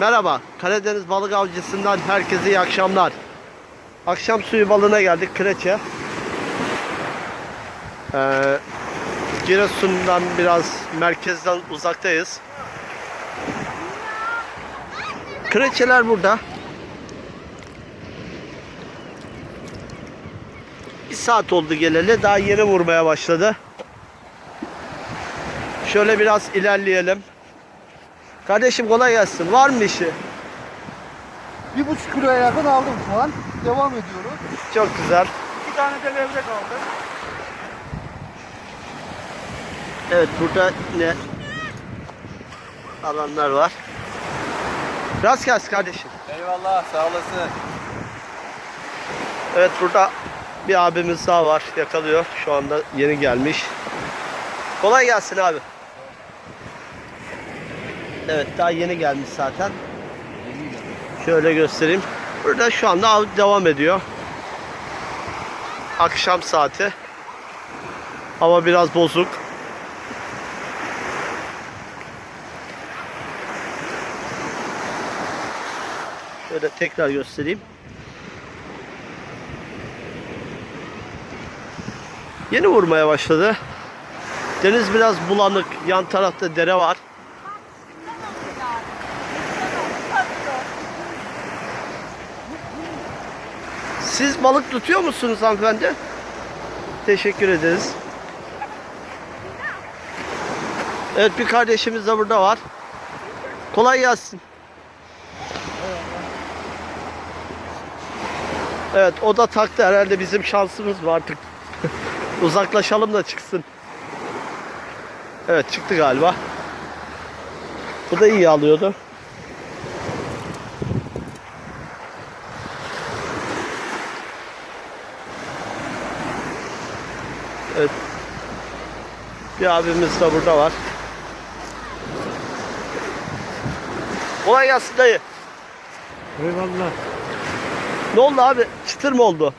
merhaba. Karadeniz balık avcısından herkese iyi akşamlar. Akşam suyu balığına geldik Kreçe. Ee, Giresun'dan biraz merkezden uzaktayız. Kreçeler burada. Bir saat oldu geleli. Daha yeni vurmaya başladı. Şöyle biraz ilerleyelim. Kardeşim kolay gelsin. Var mı işi? Bir buçuk kiloya yakın aldım şu an. Devam ediyoruz. Çok güzel. Bir tane de levrek aldım. Evet burada ne alanlar var. Rast gelsin kardeşim. Eyvallah sağ olasın. Evet burada bir abimiz daha var. Yakalıyor. Şu anda yeni gelmiş. Kolay gelsin abi. Evet daha yeni gelmiş zaten. Şöyle göstereyim. Burada şu anda av devam ediyor. Akşam saati. Hava biraz bozuk. Şöyle tekrar göstereyim. Yeni vurmaya başladı. Deniz biraz bulanık. Yan tarafta dere var. Siz balık tutuyor musunuz hanımefendi? Teşekkür ederiz. Evet bir kardeşimiz de burada var. Kolay gelsin. Evet o da taktı herhalde bizim şansımız var artık. Uzaklaşalım da çıksın. Evet çıktı galiba. Bu da iyi alıyordu. Evet. Bir abimiz de burada var. Kolay gelsin dayı. Eyvallah. Ne oldu abi? Çıtır mı oldu?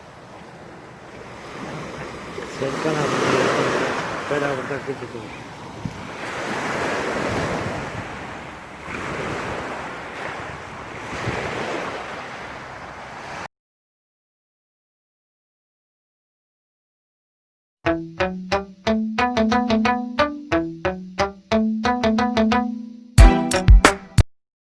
Serkan abi. Ben burada kızı